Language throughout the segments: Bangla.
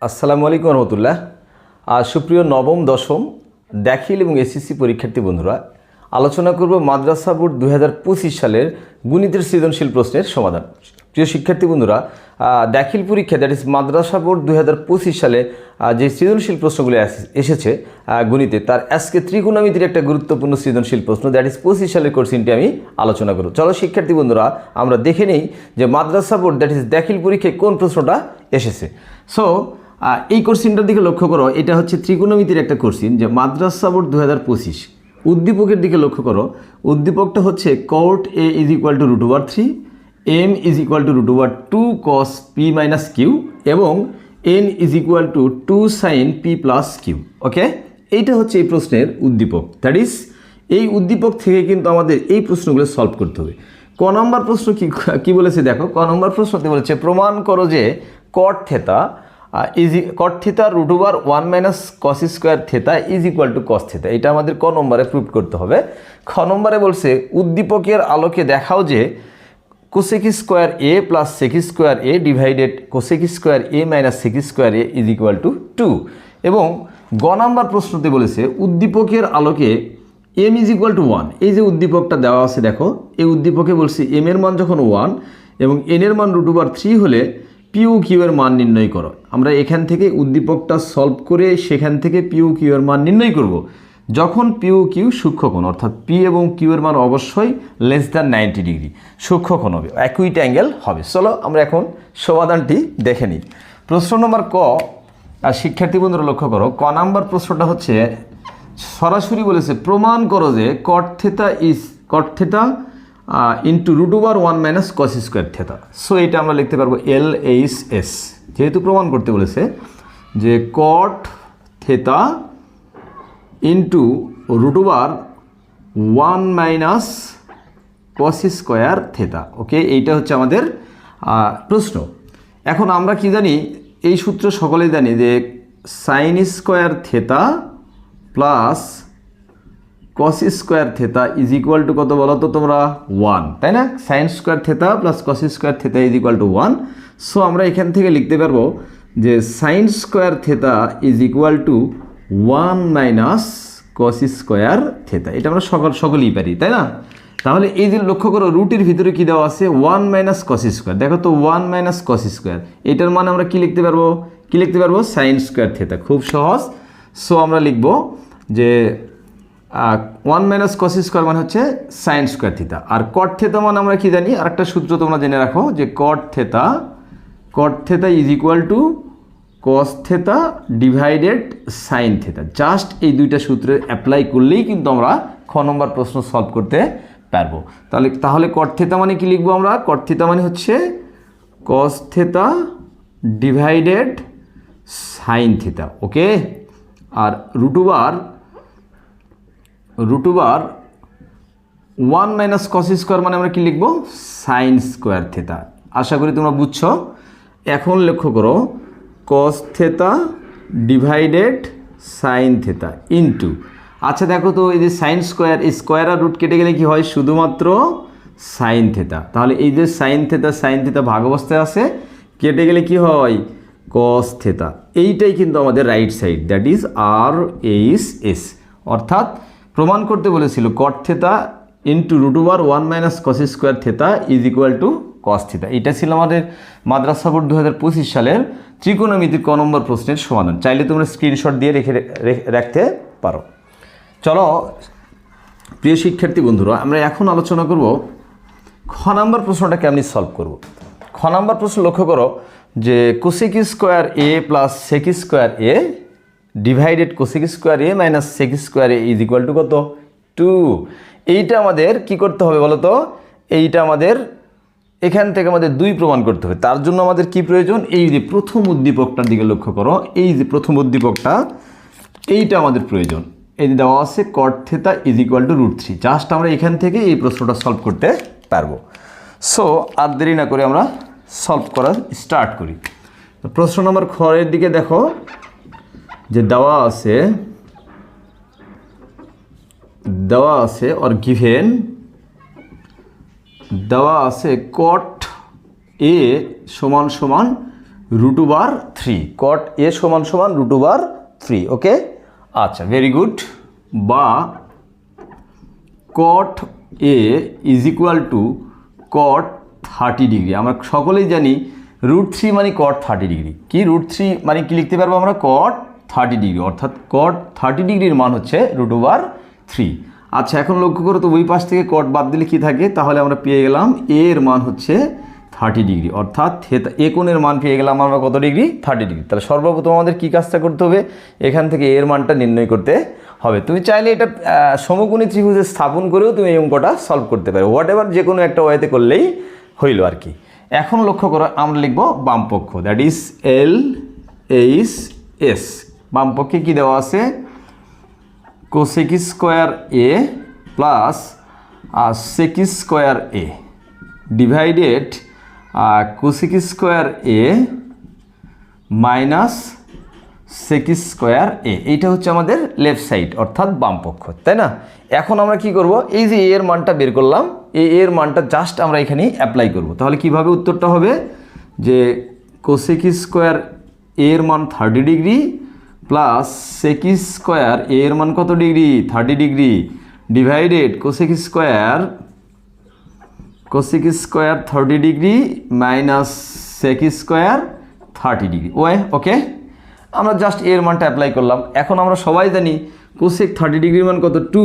আসসালামু আলাইকুম রহমতুল্লাহ। সুপ্রিয় নবম, দশম দাখিল এবং এসএসসি পরীক্ষার্থী বন্ধুরা, আলোচনা করব মাদ্রাসা বোর্ড দু হাজার পঁচিশ সালের গণিতের সৃজনশীল প্রশ্নের সমাধান। প্রিয় শিক্ষার্থী বন্ধুরা দাখিল পরীক্ষা দ্যাট ইজ মাদ্রাসা বোর্ড দু হাজার পঁচিশ সালে যে সৃজনশীল প্রশ্নগুলি এস- এসেছে গণিতে, তার আজকে ত্রিকোণমিতির একটা গুরুত্বপূর্ণ সৃজনশীল প্রশ্ন দ্যাট ইজ পঁচিশ সালের কোর্সিনটি আমি আলোচনা করব। চলো শিক্ষার্থী বন্ধুরা, আমরা দেখে নেই যে মাদ্রাসা বোর্ড দ্যাট ইজ দাখিল পরীক্ষায় কোন প্রশ্নটা এসেছে। সো এই কোর্সিনটার দিকে লক্ষ্য করো, এটা হচ্ছে ত্রিকোণমিতির একটা কোর্সিন যে মাদ্রাসা বোর্ড দু হাজার পঁচিশ। উদ্দীপকের দিকে লক্ষ্য করো, উদ্দীপকটা হচ্ছে cot A is equal to root over three M is equal to root over two cos P minus Q এবং N is equal to two sine P plus Q okay এইটা হচ্ছে এই প্রশ্নের উদ্দীপক। দ্যাট ইজ এই উদ্দীপক থেকে কিন্তু আমাদের এই প্রশ্নগুলো সলভ করতে হবে। ক নম্বর প্রশ্ন কি, কী বলেছে দেখো? ক নম্বর প্রশ্নতে বলেছে, প্রমাণ করো যে cot theta is cot theta root over one minus cos square theta is equal to cos theta এটা আমাদের ক নম্বরে প্রুভ করতে হবে। খ নম্বরে বলছে, উদ্দীপকের আলোকে দেখাও যে cosec square A plus sec square A divided cosec square A minus sec square A is equal to two এবং গ নাম্বার প্রশ্নতে বলেছে, উদ্দীপকের আলোকে M is equal to one এই যে উদ্দীপকটা দেওয়া আছে, দেখো, এই উদ্দীপকে বলছি এম এর মান যখন ওয়ান এবং এন এর মান রুট ওভার থ্রি হলে পিউ কিউ এর মান নির্ণয় করো। আমরা এখান থেকে উদ্দীপকটা সলভ করে সেখান থেকে পিউ কিউ এর মান নির্ণয় করব। যখন পিউ কিউ সূক্ষ্মকোণ, অর্থাৎ পি এবং কিউ এর মান অবশ্যই লেস দ্যান নাইনটি ডিগ্রি সূক্ষ্মকোণ হবে অ্যাকুইট অ্যাঙ্গেল হবে। চলো আমরা এখন সমাধানটি দেখে নিই। প্রশ্ন নম্বর ক আর শিক্ষার্থী বন্ধুরা লক্ষ্য করো, ক নাম্বার প্রশ্নটা হচ্ছে, সরাসরি বলেছে, প্রমাণ করো যে cot theta is cot theta into root over one minus cos square theta so এটা আমরা লিখতে পারব এল এইচ এস যেহেতু প্রমাণ করতে বলেছে যে cot theta into root over one minus cos square theta okay এইটা হচ্ছে আমাদের প্রশ্ন। এখন আমরা কি জানি, এই সূত্র সকলেই জানি যে sine square theta plus cos square theta is equal to কত বলো তো তোমরা? ওয়ান তাই না? Sine square theta plus cos square theta is equal to one so আমরা এখান থেকে লিখতে পারব যে sine square theta is equal to one minus cos square theta এটা আমরা সকল, সকলেই পারি, তাই না? তাহলে এই যে লক্ষ্য করো রুটের ভিতরে কি দেওয়া আছে? ওয়ান মাইনাস কস স্কোয়ার দেখো তো ওয়ান মাইনাস কস স্কোয়ার এটার মানে আমরা কি লিখতে পারব? কি লিখতে পারব? সাইন স্কোয়ার থেতা খুব সহজ। সো আমরা লিখব যে ওয়ান মাইনাস কস স্কোয়ার মানে হচ্ছে সাইন স্কোয়ার থিতা আর কট থেতা মানে আমরা কি জানি? আরেকটা সূত্র তোমরা জেনে রাখো যে cot theta cot theta is equal to cos theta divided sine theta just এই দুইটা সূত্রে অ্যাপ্লাই করলেই কিন্তু আমরা খ নম্বর প্রশ্ন সলভ করতে পারব। তাহলে তাহলে কট থেতা মানে কি লিখব আমরা? কট থেতা মানে হচ্ছে cos theta divided sine theta okay আর root over root over one minus cos square মানে আমরা কি লিখব? সাইন স্কোয়ার থেতা আশা করি তোমরা বুঝছ। এখন লক্ষ্য করো cos theta divided sine theta into আচ্ছা দেখো তো, এই যে সাইন স্কোয়ার এই স্কোয়ার রুট কেটে গেলে কি হয়? শুধুমাত্র সাইন থেতা তাহলে এই যে সাইন থেতা সাইন থেতা ভাগ অবস্থায় আছে, কেটে গেলে কি হয়? কস থেতা এইটাই কিন্তু আমাদের right side that is R H S অর্থাৎ প্রমাণ করতে বলেছিল cot theta into root over one minus cos square theta is equal to cos theta এটা ছিল আমাদের মাদ্রাসা বোর্ড দু হাজার পঁচিশ সালের ত্রিকোণমিতির ক নম্বর প্রশ্নের সমাধান। চাইলে তোমরা স্ক্রিনশট দিয়ে রেখে রেখে- রাখতে পারো। চলো, প্রিয় শিক্ষার্থী বন্ধুরা, আমরা এখন আলোচনা করব খ নাম্বার প্রশ্নটা কেমনি সলভ করব। খ নাম্বার প্রশ্ন লক্ষ্য করো যে cosec square A plus sec square A divided cosec square A minus sec square A is equal to কত? টু এইটা আমাদের কি করতে হবে বলো তো এইটা আমাদের এখান থেকে আমাদের দুই প্রমাণ করতে হবে। তার জন্য আমাদের কি প্রয়োজন? এই যে প্রথম উদ্দীপকটার দিকে লক্ষ্য করো। এই যে প্রথম উদ্দীপকটা, এইটা আমাদের প্রয়োজন। এই যে দেওয়া আছে cot theta is equal to root three just আমরা এখান থেকে এই প্রশ্নটা সলভ করতে পারব। সো আর দেরি না করে আমরা সলভ করা স্টার্ট করি। প্রশ্ন নম্বর খয়ের দিকে দেখো। যে দেওয়া আছে দেওয়া আছে অর গিভেন দেওয়া আছে কট এ সমান সমান root over three cot A সমান সমান রুট ওভার থ্রি ওকে আচ্ছা ভেরি গুড বা cot A is equal to cot thirty degree আমরা সকলেই জানি রুট থ্রি মানে কট থার্টি ডিগ্রি কি রুট থ্রি মানে কি লিখতে পারব আমরা? কট থার্টি ডিগ্রি, অর্থাৎ কট থার্টি ডিগ্রির মান হচ্ছে রুট ওভার থ্রি আচ্ছা এখন লক্ষ্য করো তো, ওই পাশ থেকে কট বাদ দিলে কি থাকে? তাহলে আমরা পেয়ে গেলাম এর মান হচ্ছে থার্টি ডিগ্রি, অর্থাৎ থেতা মান পেয়ে গেলাম আমরা কত ডিগ্রি? Thirty degree. তাহলে সর্বপ্রথম আমাদের কী কাজটা করতে হবে? এখান থেকে এর মানটা নির্ণয় করতে হবে। তুমি চাইলে এটা সমকোণী ত্রিভুজে স্থাপন করেও তুমি এই অঙ্কটা সলভ করতে পারো। হোয়াট এভার যে কোনো একটা ওয়েতে করলেই হইল আর কি। এখন লক্ষ্য করো, আমরা লিখব বামপক্ষ that is L H S বামপক্ষে কী দেওয়া আছে? Cosec square A plus sec square A divided cosec square A minus sec square A এইটা হচ্ছে আমাদের লেফট সাইড অর্থাৎ বাম পক্ষ, তাই না? এখন আমরা কি করব? এই যে এ এর মানটা বের করলাম এই এর মানটা জাস্ট আমরা এখানে অ্যাপ্লাই করব। তাহলে কীভাবে উত্তরটা হবে? যে কোসেক স্কোয়ার এর মান thirty degree plus sec square এর মান কত degree? Thirty degree. Divided cosec square cosec square thirty degree minus sec square thirty degree. Way, okay? আমরা জাস্ট এর মানটা অ্যাপ্লাই করলাম। এখন আমরা সবাই জানি কোসেক থার্টি ডিগ্রির মান কত? টু।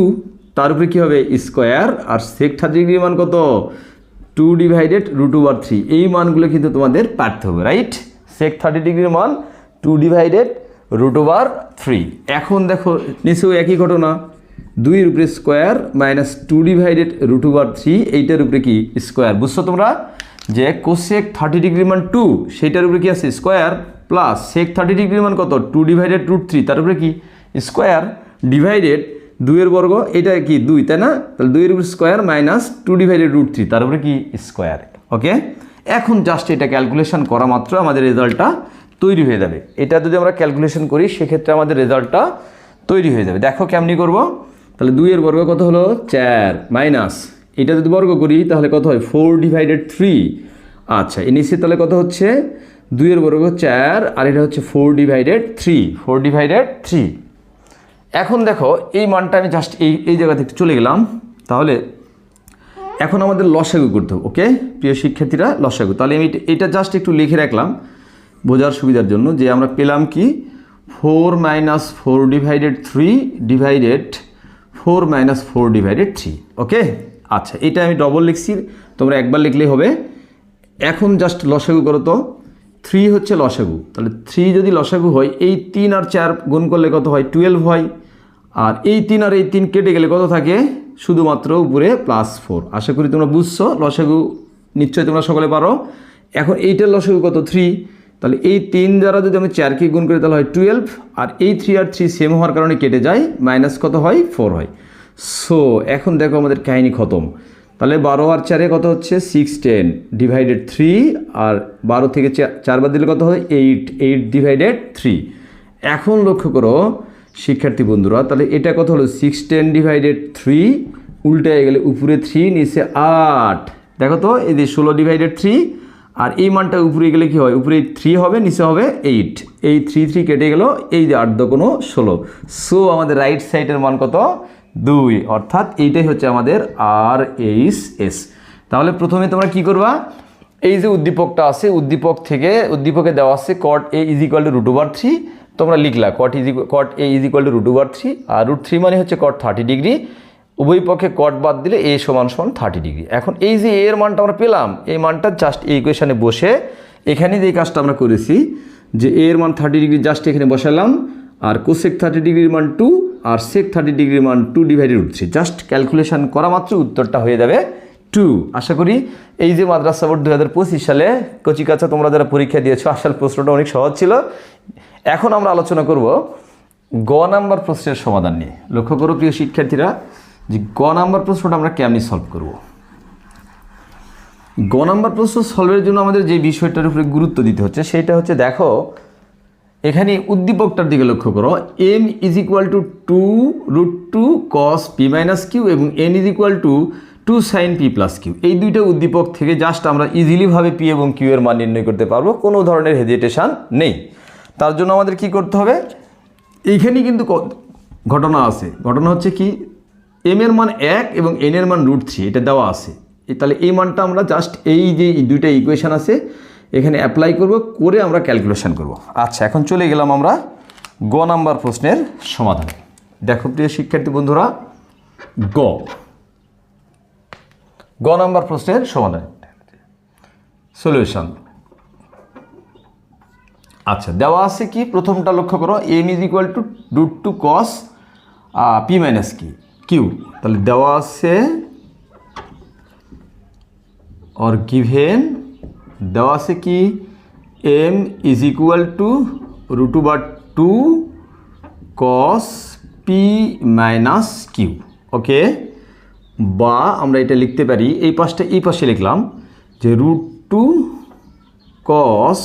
তার উপরে কী হবে? স্কোয়ার। আর সেক থার্টি ডিগ্রির মান কত? Two divided root over three. এই মানগুলো কিন্তু তোমাদের পারতে হবে, রাইট? সেক থার্টি ডিগ্রির মান two divided root over three এখন দেখো নিশ্চয়ই একই ঘটনা। দুইয়ের উপরে square minus two divided root over three এইটার উপরে কি? স্কোয়ার বুঝছ তোমরা? যে কোসেক থার্টি ডিগ্রি মান টু সেইটার উপরে কি আছে? Square plus sec thirty degree মান কত? টু ডিভাইডেড রুট থ্রি তার উপরে কি? স্কোয়ার ডিভাইডেড দুইয়ের বর্গ, এটা কি? দুই, তাই না? তাহলে দুইয়ের উপরে square minus two divided root three তার উপরে কি? স্কোয়ার ওকে এখন জাস্ট এটা ক্যালকুলেশন করা মাত্র আমাদের রেজাল্টটা তৈরি হয়ে যাবে। এটা যদি আমরা ক্যালকুলেশন করি, সেক্ষেত্রে আমাদের রেজাল্টটা তৈরি হয়ে যাবে। দেখো কেমনি করব। তাহলে দুইয়ের বর্গ কত হলো? চার মাইনাস এটা যদি বর্গ করি, তাহলে কত হয়? ফোর ডিভাইডেড থ্রি আচ্ছা এ নিচে তাহলে কত হচ্ছে? দুইয়ের বর্গ চার, আর এটা হচ্ছে four divided three four divided three এখন দেখো, এই মানটা আমি জাস্ট এই এই জায়গা থেকে চলে গেলাম। তাহলে এখন আমাদের লসাগু করতে হবে ওকে প্রিয় শিক্ষার্থীরা, লসাগু। তাহলে আমি এটা জাস্ট একটু লিখে রাখলাম। বোঝার সুবিধার জন্য যে আমরা পেলাম কি? Four minus four divided three divided four minus four divided three. Okay? আচ্ছা এটা আমি ডবল লিখছি, তোমরা একবার লিখলেই হবে। এখন জাস্ট লসাগু করো তো। থ্রি হচ্ছে লসাগু। তাহলে থ্রি যদি লসাগু হয়, এই তিন আর চার গুণ করলে কত হয়? টুয়েলভ হয়। আর এই তিন আর এই তিন কেটে গেলে কত থাকে? শুধুমাত্র উপরে প্লাস ফোর আশা করি তোমরা বুঝছ। লসাগু নিশ্চয়ই তোমরা সকলে পারো। এখন এইটার লসাগু কত? থ্রি তাহলে এই তিন দ্বারা যদি আমি চারকে গুণ করি, তাহলে হয় টুয়েলভ আর এই থ্রি আর থ্রি সেম হওয়ার কারণে কেটে যায় মাইনাস কত হয়? ফোর হয়। সো এখন দেখো আমাদের কাহিনী খতম। তাহলে বারো আর চারে কত হচ্ছে? সিক্স টেন ডিভাইডেড থ্রি আর বারো থেকে চার বাদ দিলে কত হয়? এইট এইট ডিভাইডেড থ্রি এখন লক্ষ্য করো, শিক্ষার্থী বন্ধুরা, তাহলে এটা কত হলো? সিক্স টেন ডিভাইডেড থ্রি উল্টে গেলে উপরে থ্রি নিচে আট। দেখো তো, এই যে ষোলো ডিভাইডেড থ্রি আর এই মানটা উপরে গেলে কি হয়? উপরে থ্রি হবে, নিচে হবে এইট এই থ্রি থ্রি কেটে গেল, এই যে আট কোনো ষোলো। সো আমাদের রাইট সাইডের মান কত? দুই। অর্থাৎ এইটাই হচ্ছে আমাদের আর এইচ এস তাহলে প্রথমে তোমরা কি করবা? এই যে উদ্দীপকটা আছে, উদ্দীপক থেকে, উদ্দীপকে দেওয়া আছে cot A is equal to root over three তোমরা লিখলা cot is cot A is equal to root over three R root three মানে হচ্ছে কট থার্টি ডিগ্রি উভয় পক্ষে কট বাদ দিলে এ সমান সমান থার্টি ডিগ্রি এখন এই যে এর মানটা আমরা পেলাম, এই মানটা জাস্ট এই ইকুয়েশানে বসে এখানে যে কাজটা আমরা করেছি, যে এর মান থার্টি ডিগ্রি জাস্ট এখানে বসালাম, আর কোসেক থার্টি ডিগ্রির মান টু আর সেক থার্টি ডিগ্রির মান টু ডিভাইডেড উঠছে জাস্ট ক্যালকুলেশন করা মাত্র উত্তরটা হয়ে যাবে টু আশা করি এই যে মাদ্রাসা বোর্ড দু হাজার পঁচিশ সালে কচিকাচা তোমরা যারা পরীক্ষা দিয়েছ, আসল প্রশ্নটা অনেক সহজ ছিল। এখন আমরা আলোচনা করব গ নাম্বার প্রশ্নের সমাধান নিয়ে। লক্ষ্য করো প্রিয় শিক্ষার্থীরা যে গ নাম্বার প্রশ্নটা আমরা কেমনি সলভ করব? গ নাম্বার প্রশ্ন সলভের জন্য আমাদের যে বিষয়টার উপরে গুরুত্ব দিতে হচ্ছে, সেটা হচ্ছে দেখো, এখানে উদ্দীপকটার দিকে লক্ষ্য করো M is equal to two root two cos P minus Q এবং N is equal to two sine P plus Q এই দুইটা উদ্দীপক থেকে জাস্ট আমরা ইজিলিভাবে পি এবং কিউ এর মান নির্ণয় করতে পারব, কোনো ধরনের হেজিটেশান নেই। তার জন্য আমাদের কি করতে হবে? এইখানেই কিন্তু ঘটনা আছে। ঘটনা হচ্ছে কি? এম এর মান এক এবং এন এর মান রুট থ্রি এটা দেওয়া আছে। তাহলে এই মানটা আমরা জাস্ট এই যে দুইটা ইকুয়েশান আছে, এখানে অ্যাপ্লাই করব, করে আমরা ক্যালকুলেশন করব। আচ্ছা এখন চলে গেলাম আমরা গ নাম্বার প্রশ্নের সমাধানে। দেখো প্রিয় শিক্ষার্থী বন্ধুরা, গ। গ নাম্বার প্রশ্নের সমাধান। সলিউশন আচ্ছা দেওয়া আছে কি? প্রথমটা লক্ষ্য করো M is equal to root two cos P minus কি কিউ। তাহলে দেওয়া আছে অর গিভেন দেওয়া আছে কি? M is equal to root over two cos P minus Q okay বা আমরা এটা লিখতে পারি, এই পাশটা এই পাশে লিখলাম যে root two cos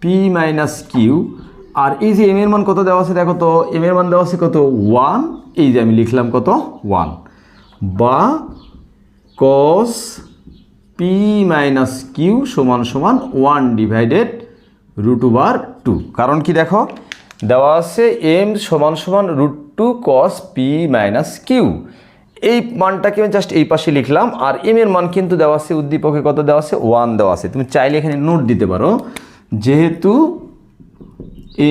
P minus Q আর এই যে এম এর মান কত দেওয়া আছে দেখো তো এম এর মান দেওয়া আছে কত? ওয়ান এই যে আমি লিখলাম কত? ওয়ান বা কস পি মাইনাস কিউ সমান সমান one divided root over two কারণ কি দেখো? দেওয়া আছে এম সমান সমান root two cos P minus Q এই মানটাকে আমি জাস্ট এই পাশে লিখলাম, আর এম এর মান কিন্তু দেওয়া আছে উদ্দীপকে কত দেওয়া আছে? ওয়ান দেওয়া আছে। তুমি চাইলে এখানে নোট দিতে পারো। যেহেতু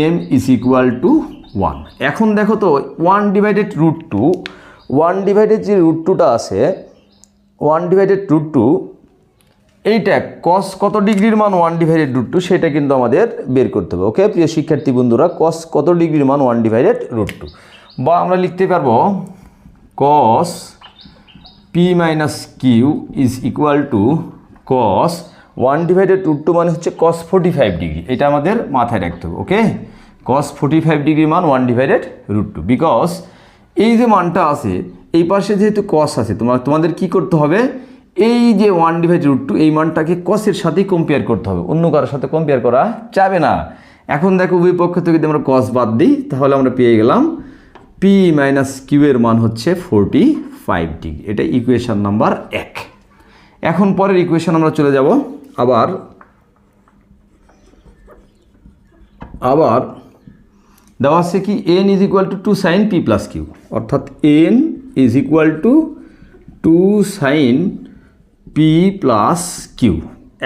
M is equal to one এখন দেখো তো one divided root two one divided যে রুট টুটা আছে ওয়ান ডিভাইডেড রুট টু এইটা কস কত ডিগ্রির মান ওয়ান ডিভাইডেড রুট টু সেটা কিন্তু আমাদের বের করতে হবে ওকে প্রিয় শিক্ষার্থী বন্ধুরা কস কত ডিগ্রির মান ওয়ান ডিভাইডেড রুট টু বা আমরা লিখতে পারব cos P minus Q is equal to cos one divided root two মানে হচ্ছে কস ফোর্টি ফাইভ ডিগ্রি এটা আমাদের মাথায় রাখতে হবে okay cos forty five degree মান one divided root two because এই যে মানটা আছে, এই পাশে যেহেতু কস আছে তোমার তোমাদের কি করতে হবে? এই যে ওয়ান ডিভাইড রুট টু এই মানটাকে কসের সাথেই কম্পেয়ার করতে হবে। অন্য কারোর সাথে কম্পেয়ার করা যাবে না। এখন দেখো, উভয় পক্ষ থেকে যদি আমরা কস বাদ দিই, তাহলে আমরা পেয়ে গেলাম পি মাইনাস কিউ এর মান হচ্ছে ফোরটি ফাইভ ডিগ্রি এটা ইকুয়েশন নাম্বার এক। এখন পরের ইকুয়েশন আমরা চলে যাব। আবার আবার দেওয়া আছে কি N is equal to two sine P plus Q অর্থাৎ N is equal to two sine P plus Q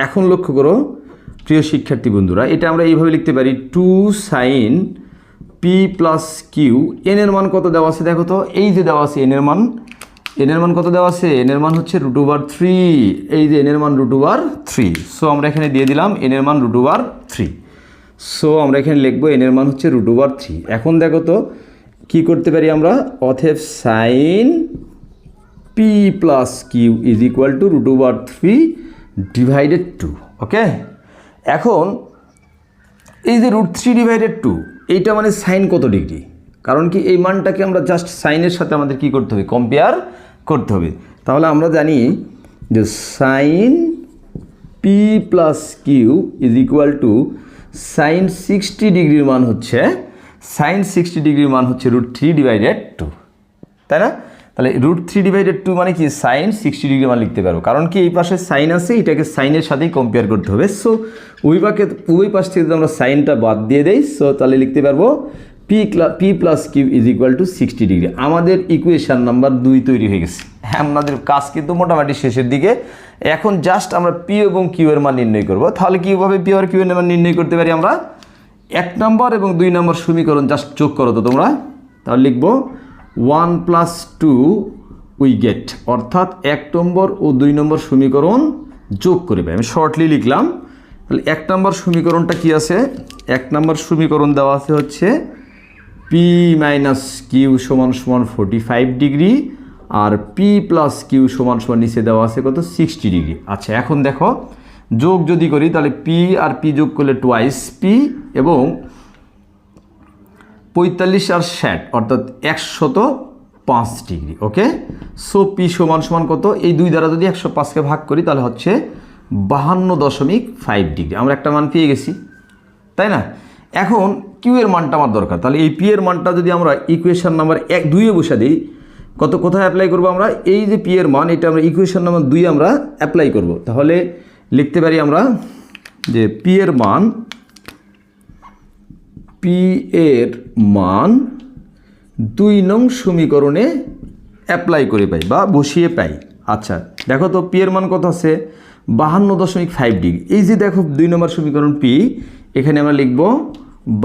এখন লক্ষ্য করো, প্রিয় শিক্ষার্থী বন্ধুরা, এটা আমরা এইভাবে লিখতে পারি two sine P plus Q N এর মান কত দেওয়া আছে দেখো তো, এই যে দেওয়া আছে এন এর মান এন এর মান কত দেওয়া আছে? এন এর মান হচ্ছে রুট ওভার থ্রি এই যে এন এর মান রুট ওভার থ্রি সো আমরা এখানে দিয়ে দিলাম এন এর মান রুট ওভার থ্রি সো আমরা এখানে লিখব এন এর মান হচ্ছে রুট ওভার থ্রি এখন দেখো তো, কী করতে পারি আমরা? অথেব sine P plus Q is equal to root over three divided two okay এখন, এই যে রুট থ্রি ডিভাইডেড টু এইটা মানে সাইন কত ডিগ্রি কারণ কি এই মানটাকে আমরা জাস্ট সাইনের সাথে আমাদের কি করতে হবে? কম্পেয়ার করতে হবে। তাহলে আমরা জানি যে sine P plus Q is equal to sine sixty ডিগ্রির মান হচ্ছে সাইন সিক্সটি ডিগ্রির মান হচ্ছে রুট থ্রি ডিভাইডেড টু তাই না? তাহলে রুট থ্রি ডিভাইডেড টু মানে কি? সাইন সিক্সটি ডিগ্রি মান লিখতে পারব কারণ কি এই পাশে সাইন আছে, এটাকে সাইনের সাথেই কম্পেয়ার করতে হবে। সো ওই পাকে, ওই পাশ থেকে যদি আমরা সাইনটা বাদ দিয়ে দেই সো তাহলে লিখতে পারব P P plus Q is equal to sixty degree আমাদের ইকুয়েশান নাম্বার দুই তৈরি হয়ে গেছে। হ্যাঁ আমাদের কাজ কিন্তু মোটামুটি শেষের দিকে। এখন জাস্ট আমরা পি এবং কিউ এর মান নির্ণয় করব। তাহলে কীভাবে পি আর কিউ এর মান নির্ণয় করতে পারি আমরা? এক নম্বর এবং দুই নম্বর সমীকরণ জাস্ট যোগ করো তো তোমরা। তাহলে লিখব one plus two we get অর্থাৎ এক নম্বর ও দুই নম্বর সমীকরণ যোগ করে পাই আমি শর্টলি লিখলাম। তাহলে এক নম্বর সমীকরণটা কি আছে? এক নম্বর সমীকরণ দেওয়া আছে হচ্ছে পি মাইনাস কিউ সমান সমান ফোর্টি ফাইভ ডিগ্রি আর পি প্লাস কিউ সমান সমান নিচে দেওয়া আছে কত? সিক্সটি ডিগ্রি আচ্ছা এখন দেখো, যোগ যদি করি, তাহলে পি আর পি যোগ করলে টোয়াইস পি এবং পঁয়তাল্লিশ আর ষাট, অর্থাৎ একশত পাঁচ ডিগ্রি ওকে সো পি সমান সমান কত? এই দুই দ্বারা যদি একশো পাঁচকে ভাগ করি, তাহলে হচ্ছে বাহান্ন দশমিক ফাইভ ডিগ্রি আমরা একটা মান পেয়ে গেছি, তাই না? এখন কিউ এর মানটা আমার দরকার। তাহলে এই পি এর মানটা যদি আমরা ইকুয়েশন নাম্বার এক, দুইয়ে বসে দিই কত কোথায় অ্যাপ্লাই করব আমরা? এই যে পি এর মান, এটা আমরা ইকুয়েশন নাম্বার দুই আমরা অ্যাপ্লাই করব। তাহলে লিখতে পারি আমরা যে পি এর মান পি এর মান দুই নং সমীকরণে অ্যাপ্লাই করে পাই বা বসিয়ে পাই। আচ্ছা দেখো তো পি এর মান কত আছে? বাহান্ন দশমিক ফাইভ ডিগ্রি। এই যে দেখো দুই নম্বর সমীকরণ পি এখানে আমরা লিখব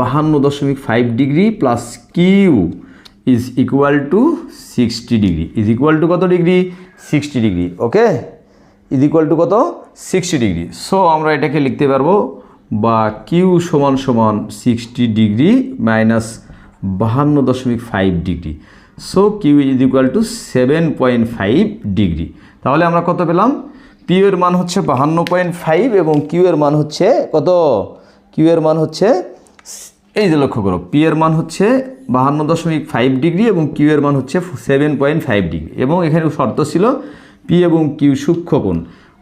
বাহান্ন দশমিক five degree plus Q is equal to sixty degree is equal to কত degree sixty degree okay is equal to কত? সিক্সটি ডিগ্রি সো আমরা এটাকে লিখতে পারব বা কিউ সমান সমান সিক্সটি ডিগ্রি মাইনাস বাহান্ন দশমিক five degree so Q is equal to seven point five degree তাহলে আমরা কত পেলাম? পি এর মান হচ্ছে বাহান্ন পয়েন্ট ফাইভ এবং কিউ এর মান হচ্ছে কত? কিউ এর মান হচ্ছে এই যে লক্ষ্য করো পি এর মান হচ্ছে বাহান্ন দশমিক ফাইভ ডিগ্রি এবং কিউ এর মান হচ্ছে সেভেন পয়েন্ট ফাইভ ডিগ্রি এবং এখানে শর্ত ছিল পি এবং কিউ সূক্ষ্মকোণ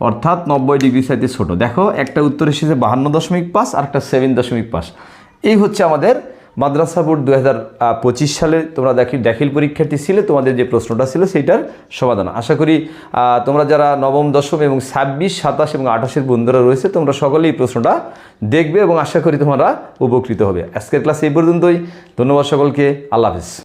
অর্থাৎ নব্বই ডিগ্রি সাইতে ছোট। দেখো, একটা উত্তর এসেছে বাহান্ন দশমিক পাঁচ আর একটা সেভেন দশমিক পাঁচ। এই হচ্ছে আমাদের মাদ্রাসা বোর্ড দু হাজার পঁচিশ সালে তোমরা দেখি, দাখিল পরীক্ষার্থী ছিলে, তোমাদের যে প্রশ্নটা ছিল সেইটার সমাধান। আশা করি তোমরা যারা নবম, দশম এবং ছাব্বিশ, সাতাশ এবং আঠাশের বন্ধুরা রয়েছে, তোমরা সকলেই প্রশ্নটা দেখবে এবং আশা করি তোমরা উপকৃত হবে। আজকের ক্লাস এই পর্যন্তই। ধন্যবাদ সকলকে। আল্লাহ হাফিজ।